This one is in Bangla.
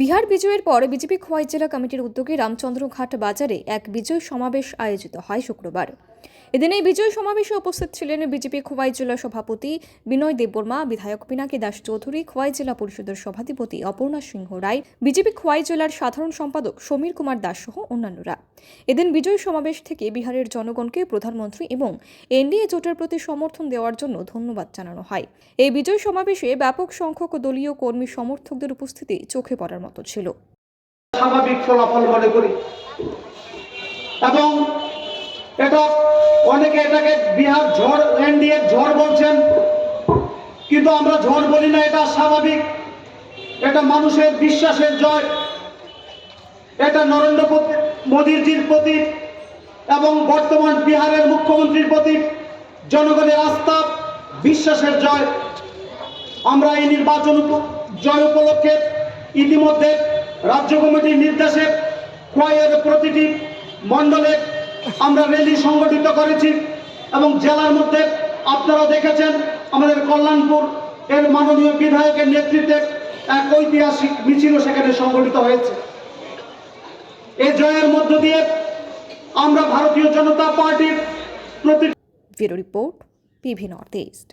বিহার বিজয়ের পর বিজেপি খোয়াই জেলা কমিটির উদ্যোগে রামচন্দ্রঘাট বাজারে এক বিজয় সমাবেশ আয়োজিত হয় শুক্রবার। এদিন এই বিজয় সমাবেশে উপস্থিত ছিলেন বিজেপি খোয়াই জেলা সভাপতি বিনয় দেববর্মা, বিধায়ক পিনাকি দাস চৌধুরী, খোয়াই জেলা পরিষদের সভাধিপতি অপর্ণা সিংহ রায়, বিজেপি খোয়াই জেলার সাধারণ সম্পাদক সমীর কুমার দাস সহ অন্যান্যরা। এদিন বিজয় সমাবেশ থেকে বিহারের জনগণকে প্রধানমন্ত্রী এবং এনডিএ জোটের প্রতি সমর্থন দেওয়ার জন্য ধন্যবাদ জানানো হয়। এই বিজয় সমাবেশে ব্যাপক সংখ্যক দলীয় কর্মী সমর্থকদের উপস্থিতি চোখে পড়ার মতো ছিল। স্বাভাবিক ফলাফল মনে করি। এবং এটা অনেকে এটাকে বিহার ঝড়, এনডিএ ঝড় বলছেন। কিন্তু আমরা ঝড় বলি না, এটা স্বাভাবিক। এটা মানুষের বিশ্বাসের জয়। এটা নরেন্দ্র মোদীজির প্রতি এবং বর্তমান বিহারের মুখ্যমন্ত্রীর প্রতি জনগণের আস্থা, বিশ্বাসের জয়। আমরা এই নির্বাচন জয় উপলক্ষে ইতিমধ্যে রাজ্য কমিটির নির্দেশে খোয়াইয়ের প্রতিটি মণ্ডলে আমরা র্যালি সংগঠিত করেছি এবং জেলার মধ্যে আপনারা দেখেছেন আমাদের কল্যাণপুর এর মাননীয় বিধায়কের নেতৃত্বে এক ঐতিহাসিক মিছিল সেখানে সংগঠিত হয়েছে। এই জয়ের মধ্য দিয়ে আমরা ভারতীয় জনতা পার্টির প্রতি রিপোর্ট, পিভি নর্থ ইস্ট।